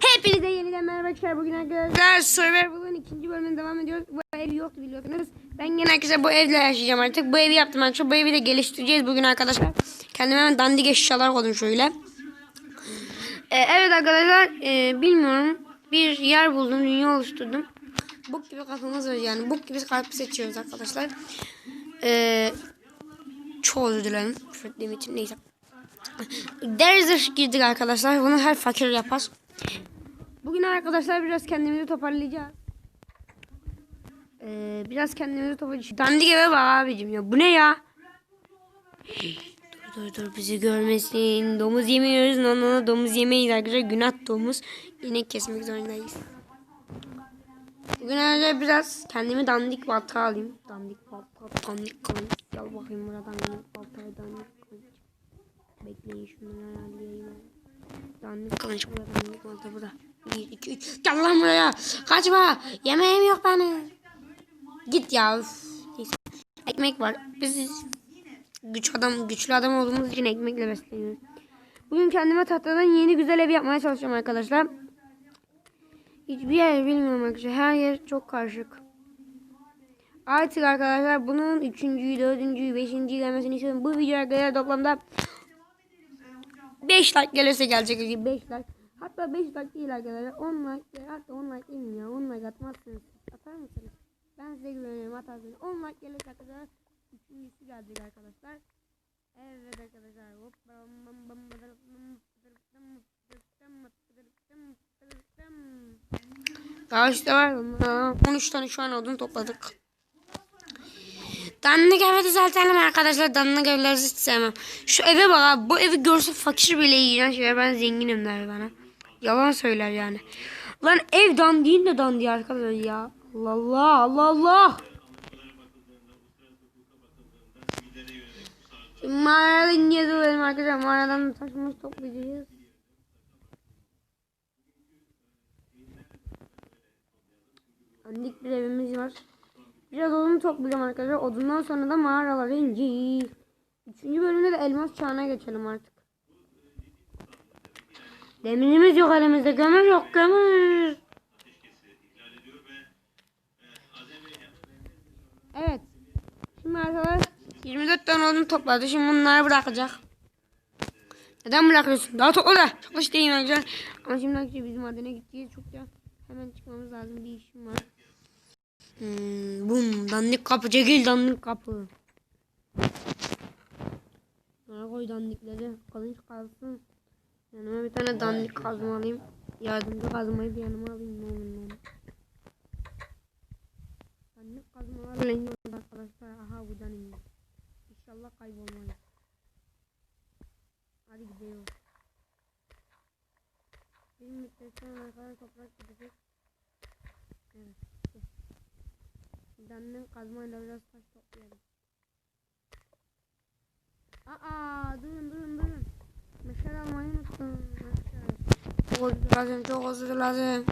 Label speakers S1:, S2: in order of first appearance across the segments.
S1: Hepinize yeniden merhaba arkadaşlar. Bugün arkadaşlar Survival'ın ikinci bölümüne devam ediyoruz. Bu ev yoktu biliyorsunuz. Ben yine arkadaşlar bu evle yaşayacağım artık. Bu evi yaptım arkadaşlar. Bu evi de geliştireceğiz bugün arkadaşlar. Kendime hemen dandik eşyalar koydum şöyle. Ee, evet arkadaşlar e, bilmiyorum. Bir yer buldum. Dünya oluşturdum. Bok gibi kafamız var yani. Bok gibi kalp seçiyoruz arkadaşlar. Ee, çok özür dilerim. Küfrettiğim için neyse. Deriz girdik arkadaşlar. Bunu her fakir yapar. Bugün arkadaşlar biraz kendimizi toparlayacağız. Ee, biraz kendimizi toparlayacağız. Dandik eve bak abicim ya. Bu ne ya? dur dur dur bizi görmesin. Domuz yemiyoruz. No, domuz yemeyiz arkadaşlar. Günah domuz. Yine kesmek zorundayız. Bugün arkadaşlar biraz kendimi dandik balta alayım. Dandik balta, dandik kılıç. Gel bakayım burada dandik balta, dandik kılıç. Bekleyin şunları halledeyim. Dandik kılıç burada, dandik balta burada. 1, 2, 3. Gel lan buraya. Kaçma. Yemeğim yok benim. Git ya. Neyse. Ekmek var. Biz güç adam, güçlü adam olduğumuz için ekmekle besleniyoruz. Bugün kendime tahtadan yeni güzel ev yapmaya çalışacağım arkadaşlar. Hiçbir yer bilmiyorum arkadaşlar. Her yer çok karışık. Artık arkadaşlar bunun üçüncüyü, dördüncüyü, beşinciyi gelmesini istiyorum. Bu video arkadaşlar toplamda 5 like gelirse gelecek. 5 like. Hatta 5 like değil arkadaşlar. 10 like. Hatta 10 like değil ya? 10 like atmazsınız. Atar mısınız? Ben size güveniyorum atarsınız. 10 like gelirse arkadaşlar. Üçüncüsü gelecek arkadaşlar. Evet arkadaşlar. Hop. işte var. 13 tane şu an odun topladık. Danlık evi düzeltelim arkadaşlar. Danlık evleri hiç sevmem. Şu eve bak abi. Bu evi görse fakir bile iğrenç ver. Ben zenginim der bana. Yalan söyler yani. Lan ev dandiğin de dandiği arkadaşlar ya. Allah Allah Allah Allah. Şimdi mağaradan gezelim arkadaşlar. Mağaradan taşımız toplayacağız. Dandik bir evimiz var. Biraz odun toplayacağım arkadaşlar. Odundan sonra da mağaralara ineceğiz. Üçüncü bölümde de elmas çağına geçelim artık. Demirimiz yok elimizde. Kömür yok kömür. Evet. Şimdi arkadaşlar 24 tane odun topladı. Şimdi bunları bırakacak. Neden bırakıyorsun? Daha topla da. Çalış değil arkadaşlar. Ama şimdi bizim madene gideceğiz. Çokça hemen çıkmamız lazım. Bir işim var. Hmm, bum dandik kapı çekil dandik kapı. Bana koy dandikleri. Kılıç kalsın. Yanıma bir tane dandik kazma alayım. Yardımcı kazmayı bir yanıma alayım. Ne olur ne olur. Dandik kazmalarla iniyoruz arkadaşlar. Aha buradan iniyor. İnşallah kaybolmayız. Hadi gidiyoruz. Bir müddet sonra arkadaşlar toprak gidecek. Evet. Dandik kazmayla biraz taş toplayalım. Aa durun durun durun. Meşale almayı unuttum. Meşale. Lazım çok özür lazım.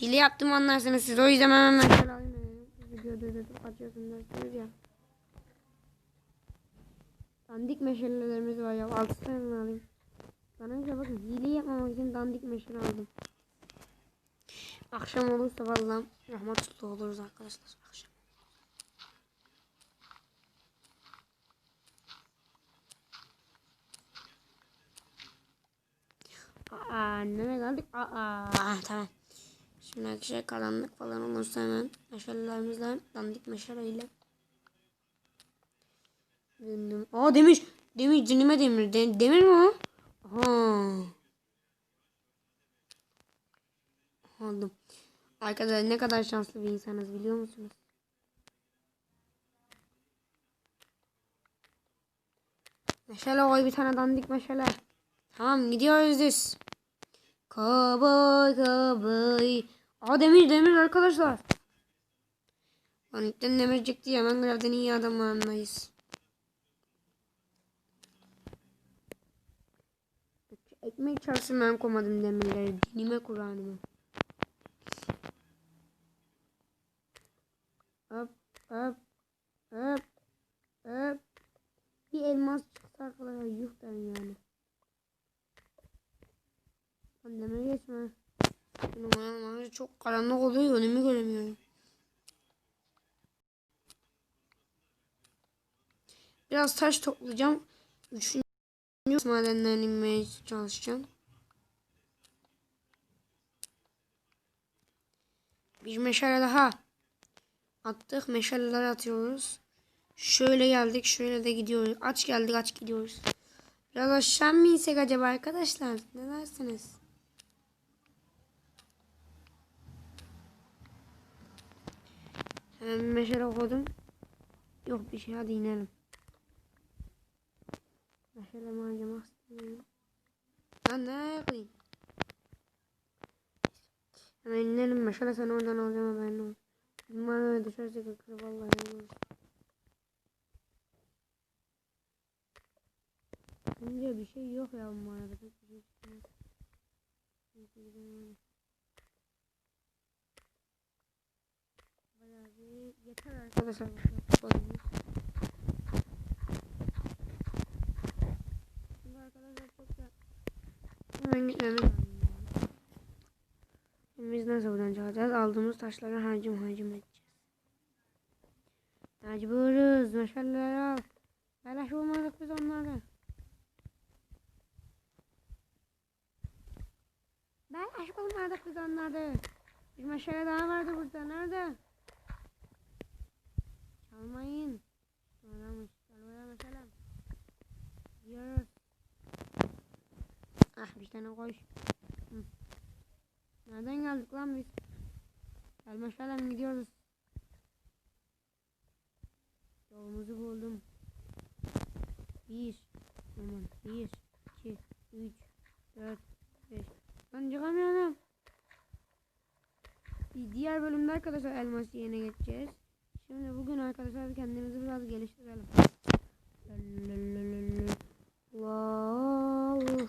S1: Hile yaptım anlarsınız siz. O yüzden hemen meşale alayım. Videoda da kaçıyorsun dersiniz ya. Dandik meşalelerimiz var ya. Altı tane alayım. Bana göre bakın hile yapmamak için dandik meşale aldım. Akşam olursa vallahi rahmetli oluruz arkadaşlar akşam. Aa nereye geldik? Aa tamam. Şimdi arkadaşlar karanlık falan olursa hemen meşalelerimizle dandik meşaleyle. Aa demir. Demir cinime demir. De- demir mi o? Aha. Aldım. Arkadaşlar ne kadar şanslı bir insanız biliyor musunuz? Meşale koy bir tane dandik meşale. Tamam gidiyoruz düz. Kovboy kovboy. Aa demir demir arkadaşlar. Lan ilkten demir çıktı ya hemen grevden iyi adamlarındayız. Ekmek çarpsın ben koymadım demirleri. Dinime Kur'an'ıma. Hop hop hop. Bir elmas çıksa arkadaşlar yuh derim yani. Lan demir geçme. Ayağım çok karanlık oluyor önümü göremiyorum. Biraz taş toplayacağım. Üçüncü madenlerine inmeye çalışacağım. Bir meşale daha. Attık. Meşaleler atıyoruz. Şöyle geldik. Şöyle de gidiyoruz. Aç geldik. Aç gidiyoruz. Biraz aşağı mı insek acaba arkadaşlar? Ne dersiniz? Hemen meşale koydum. Yok bir şey hadi inelim. Meşale harcamak istemiyorum. Ben ne yapayım? Hemen inelim meşale sen oradan alacağım haberin olsun. Numara düşerse kırkır vallahi olmaz. Bence bir şey yok ya bu mağarada pek bir şey çıkmaz. Neyse gidelim. Bayağı bir yeter arkadaşlar. Şimdi arkadaşlar çok da hemen gitmemiz lazım. Biz nasıl buradan çıkacağız? Aldığımız taşları harcım harcım edeceğiz. Mecburuz. Meşaleleri al. Beleş bulmadık biz onları. Beleş bulmadık biz onları. Bir meşale daha vardı burada. Nerede? Çalmayın. Gel buraya meşale. Gidiyoruz. Ah bir tane koy. Nereden geldik lan biz? Meşalem gidiyoruz. Yolumuzu buldum. Bir. Aman. Bir. iki, Üç. Dört. Beş. Ben çıkamıyorum. Bir diğer bölümde arkadaşlar elmas yerine geçeceğiz. Şimdi bugün arkadaşlar kendimizi biraz geliştirelim. Wow.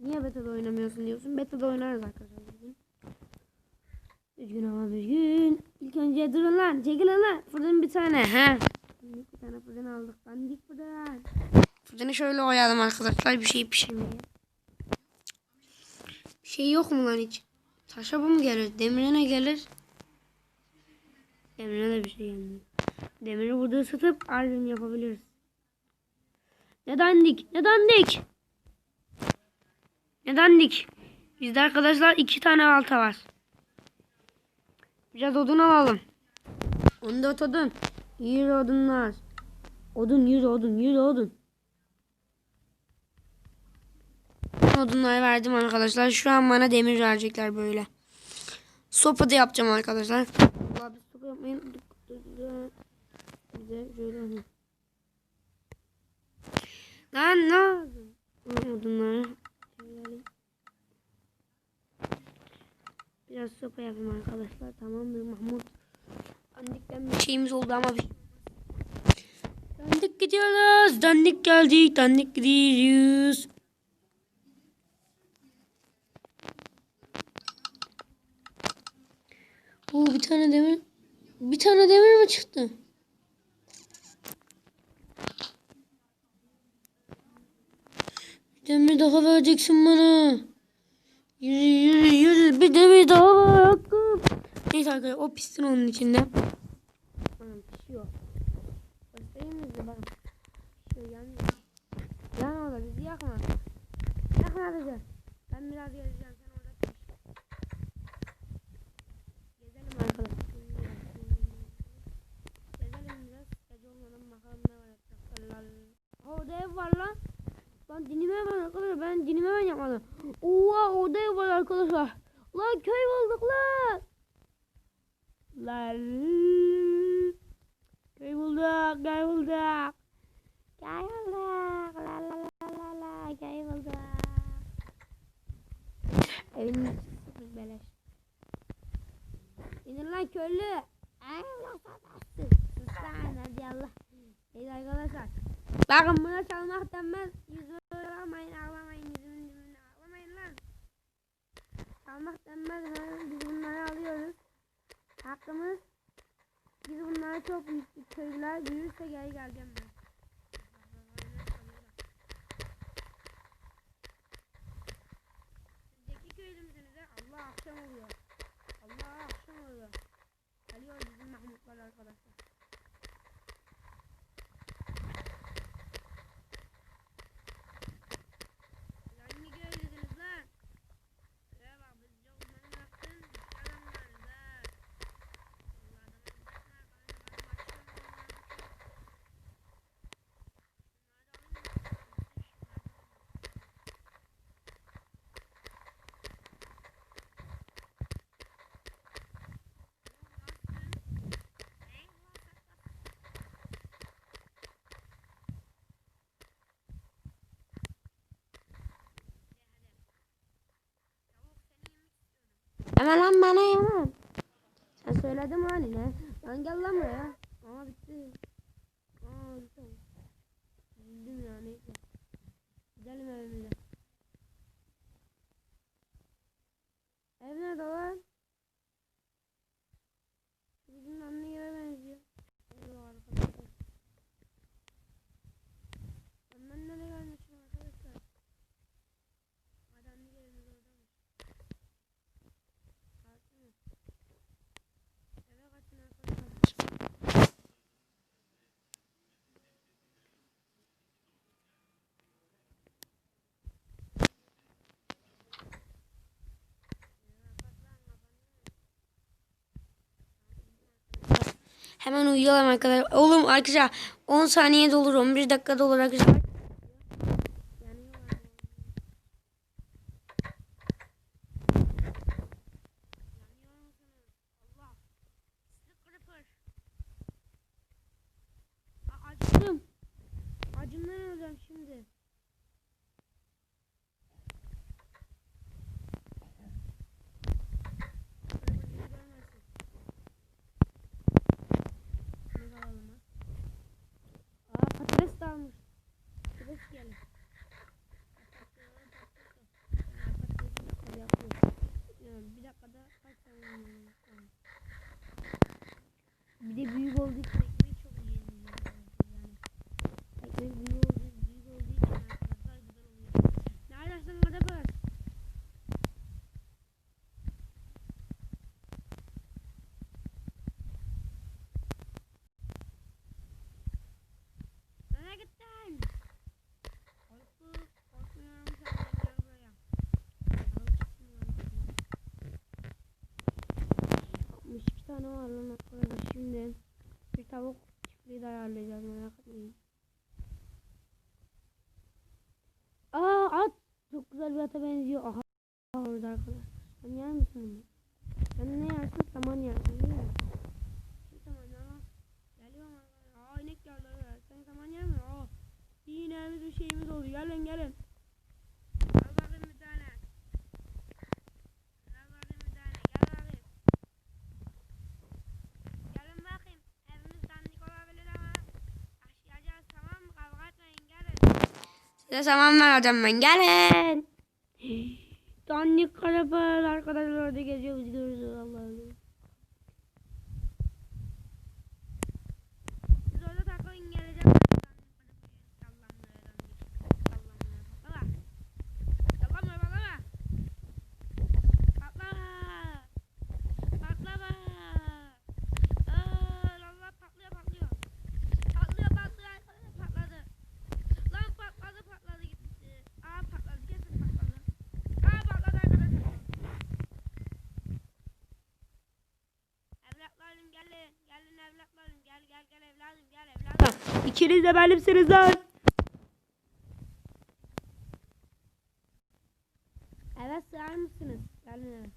S1: Niye beta'da oynamıyorsun diyorsun. Beta'da oynarız arkadaşlar bugün. Düzgün ama düzgün. İlk önce durun lan. Çekilin lan. Fırın bir tane. He. Bir tane fırın aldık. Dandik fırın. Fırını şöyle koyalım arkadaşlar. Bir şey pişirmeye. Bir şey yok mu lan hiç? Taşa bu mu gelir? Demire ne gelir? Demire de bir şey gelmiyor. Demiri burada ısıtıp albüm yapabiliriz. Ne dandik? Ne dandik? Ne dandik? Bizde arkadaşlar iki tane balta var. Biraz odun alalım. 14 odun. Yürü odunlar. Odun yürü odun yürü odun. Odunları verdim arkadaşlar. Şu an bana demir verecekler böyle. Sopa da yapacağım arkadaşlar. Biz sopa yapmayı. Bize şöyle. Lan ne oldu? Odunları. Alayım. Biraz sopa yapayım arkadaşlar. Tamam mı Mahmut? Dandikten bir şeyimiz oldu ama bir Dandik gidiyoruz. Dandik geldik. Dandik gidiyoruz. Oo bir tane demir. Bir tane demir mi çıktı? Demir daha vereceksin bana. Yürü yürü yürü. Bir demir daha var. Hakkım. Neyse arkadaşlar o pistin onun içinde. Anam pişiyor. Göstereyim mi size bakın. Pişiyor yanmıyor. Yan orada bizi yakma. Yakma bizi. Ben biraz gezeceğim sen orada piş. Gezelim arkadaşlar. Orada ev var lan. Lan dinime ben arkadaşlar ben dinime ben yapmadım. Oha ev var arkadaşlar. Lan köy bulduk lan. Lan. Köy bulduk, köy bulduk. Köy bulduk. La la la la la köy bulduk. Evin sıfır beleş. İnin lan köylü. Ay Allah satarsın. Sus hadi Allah. Neyse arkadaşlar. Bakın buna çalmak denmez. Yüzü ağlamayın ağlamayın yüzümün dibine ağlamayın lan. Çalmak denmez. Hemen biz bunları alıyoruz. Hakkımız. Biz bunları çok büyük köylüler büyürse geri geleceğim ben. akşam oluyor. Allah akşam oluyor. Geliyor bizim Mahmutlar arkadaşlar. Lan ne görüyorsunuz lan? Ya bak biz çok uzmanı baktın. Adamlarız ha. Allah adamın başına bana bana başına Hemen lan bana hemen. Sen söyledin haline. Lan gel lan buraya. Aa bitti. Aa bitti. Üzüldüm ya neyse. Gidelim evimize. Ev nerede lan? Şu Bizim anne yere benziyor. Allah arkadaşlar. Lan Ben nereye gelmişim arkadaşlar? Hadi anne yerimiz oradaymış. Sakin ol. Eve kaçın arkadaşlar. Hemen uyuyalım arkadaşlar. Oğlum arkadaşlar 10 saniye olur 11 dakika olur arkadaşlar. Acıdım. Acımdan öleceğim şimdi. Şunu da alalım ha. Aa patates de almış. Patates yiyelim. Bir dakikada kaç tane yiyelim? Tamam. Bir de büyük olduğu için ekmeği çok yiyelim yani. Ekmek büyük olduğu, büyük olduğu için arkadaşlar güzel oluyor. Neredesin Kadapır? Nereye gittin? Korktu, korkmuyorum senden gel buraya. Al çıksın lan kızım. 62 tane var lan arkadaşlar şimdi. Bir tavuk çiftliği de ayarlayacağız merak etmeyin. Aa at! Çok güzel bir ata benziyor. Aha orada arkadaşlar. Sen yer misin? Sen ne yersin? Saman yersin değil mi? Geliyorum arkadaşlar. Aa inek arkadaşlar. Sen saman yer mi? Aa. İneğimiz bir şeyimiz oldu. Gelin gelin. Al bakayım bir tane. Al bakayım bir tane. Gel bakayım. Gelin bakayım. Evimiz dandik olabilir ama aşıyacağız tamam mı? Kavga etmeyin gelin. Size saman vereceğim ben. Gelin. dandik karabalar arkadaşlar orada geziyor biz görürüz Allah'ım. Siz orada takılın geleceğim. Sallama sallama. Patlama. Patlama. Aa, Allah patlıyor patlıyor. Patlıyor patlıyor arkadaşlar patladı. Lan patladı patladı gitti. Aa patladı kesin patladı. Aa patladı arkadaşlar. Evlatlarım gelin. Gelin evlatlarım. Gel gel gel evladım gel evladım. İkiniz de benimsiniz lan. Evet sığar mısınız? Gelin eve.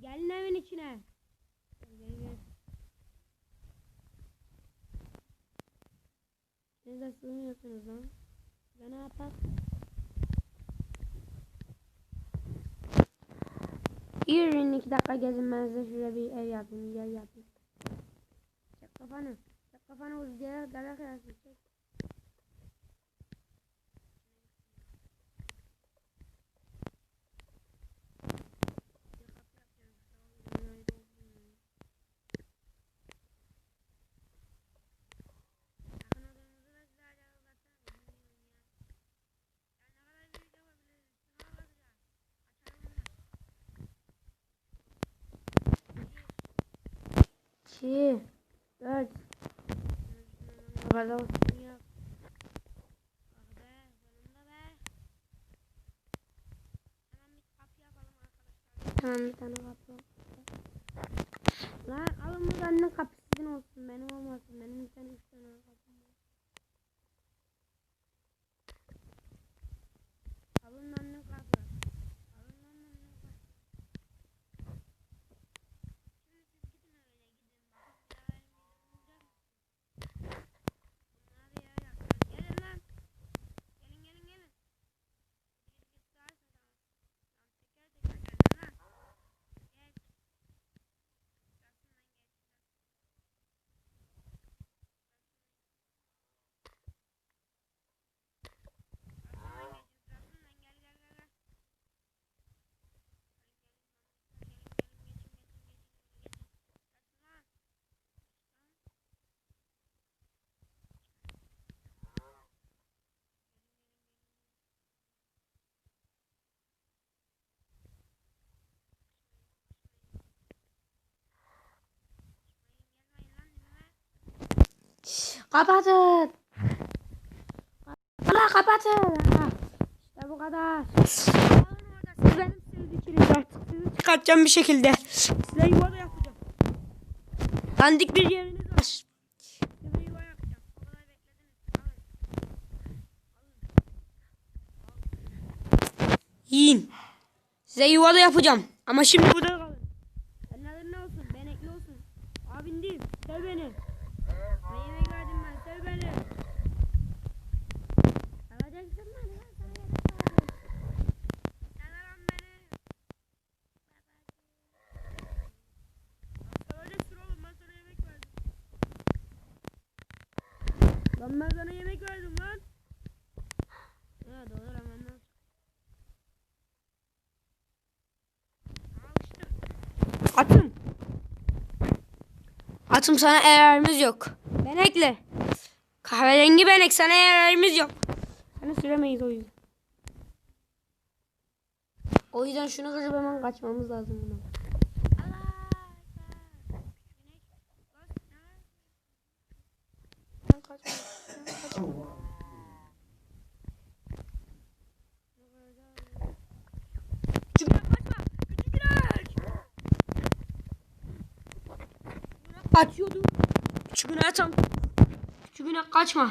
S1: Gelin evin içine. Gel gel gel. Siz de sığmıyorsunuz lan. Ne yapar? Yürüyün iki dakika gezin ben size şuraya bir ev yapayım, yer yapayım kafanı. Çek kafanı vur diye gaza kıyasın. Çek. aqui. 4 Kadar olsun ya. Kapı. Tamam bir tane kapı. Lan alın bu annenin kapısı sizin olsun benim olmasın. Benim bir tane üç tane kapım var. Alın annenin kapı. Alın annenin kapı. Şimdi siz gidin öyle gidin. Bakın ya Bunlar ya yakın. Gelin lan. Gelin gelin gelin. Git git sağırsın tamam. Tamam teker teker gelin lan. Geç. Şurasından geç. Şurasından geç. Şurasından gel gel gel gel. Kapatın. Valla kapatın. İşte bu kadar. Siz benim sevdikiniz artık. Sizi çıkartacağım bir şekilde. Size yuva da yapacağım. Dandik bir yeriniz var. Size yuva yapacağım. Yiyin. Size yuva da yapacağım. Ama şimdi burada kalın. Senin adın ne olsun? Benekli olsun. Abin değil. Sev beni. Ne yemek verdim ben? Sev beni. Alacaksın beni. ya, sana yemek verdim. Sev lan beni. Alacaksın oğlum ben sana yemek verdim. Lan ben sana yemek verdim lan. Ya doğru hemen işte. Atım. Atım sana yararımız yok. Benekle. Kahverengi benek sana yararımız yok. Sana süremeyiz o yüzden. O yüzden şunu kırıp hemen kaçmamız lazım buna. Ben kaçmam. Ben kaçmam. Küçük inek kaçma. Küçük inek. Inek kaçıyordu. Küçük inek tam. Küçük inek kaçma.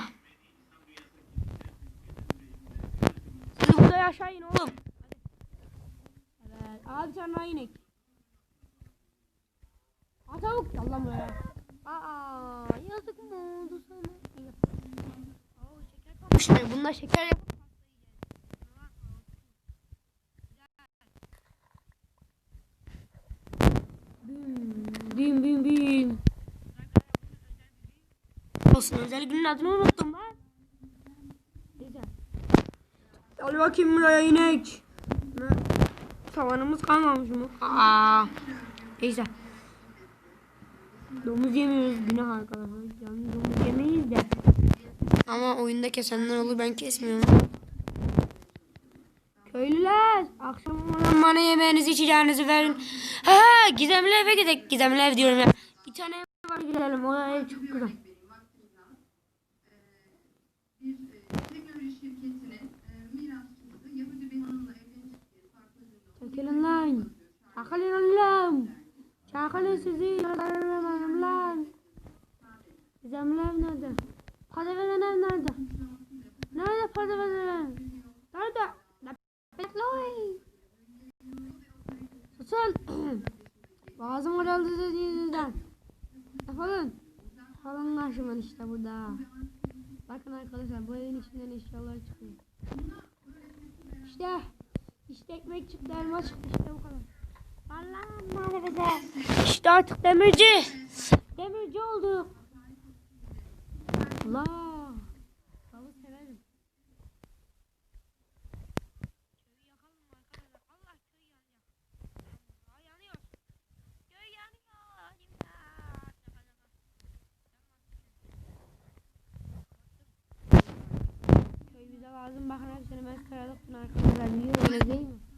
S1: Siz burada yaşayın oğlum. Evet. Abi sen inek. Aa tavuk. Buraya. Aa yazık mı oldu sana? Oo şeker kalmış. Bunda şeker yap. Olsun özel günün adını unuttum lan. Neyse. Gel bakayım buraya inek. Ne? Tavanımız kalmamış mı? Aa. Neyse. Domuz yemiyoruz günah arkadaşlar. Yani domuz yemeyiz de. Ama oyunda kesenler olur ben kesmiyorum. Köylüler akşam olmadan bana yemeğinizi içeceğinizi verin. Ha gizemli eve gidelim. Gizemli ev diyorum ya. Bir tane ev var gidelim. O ev çok güzel. Lan. Çakılın lan. Çakılın sizi. Yalvarırım lan. Gizemli ev nerede? Para veren nerede? Nerede para veren? Nerede? Bekleyin. Susun. Boğazım kırıldı dediğinizden. Defolun. Alın karşıman işte burada. Bakın arkadaşlar bu evin içinden eşyalar çıkıyor. İşte. İşte ekmek çıktı, elma çıktı işte bu kadar. Allah'ım mahvede. İşte artık demirci. Demirci olduk. Allah. Balı severim. Köyü yakalım mı arkadaşlar? Allah köy yanacak. Aa, yanıyor. Köy yanıyor. İmdat. Şaka şaka. Köy bize lazım. Bakın hepsini ben karalıktım arkadaşlar. Niye öyle değil mi?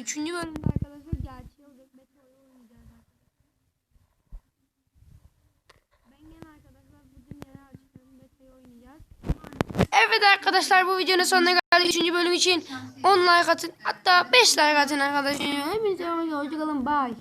S1: Üçüncü bölümde arkadaşlar gerçeği olacak. Meteor'u oynayacağız arkadaşlar. Ben gene arkadaşlar bugün yeni açtım. Meteor'u oynayacağız. Evet arkadaşlar bu videonun sonuna geldik. Üçüncü bölüm için 10 like atın. Hatta 5 like atın arkadaşlar. Hepinize hoşçakalın. Bye.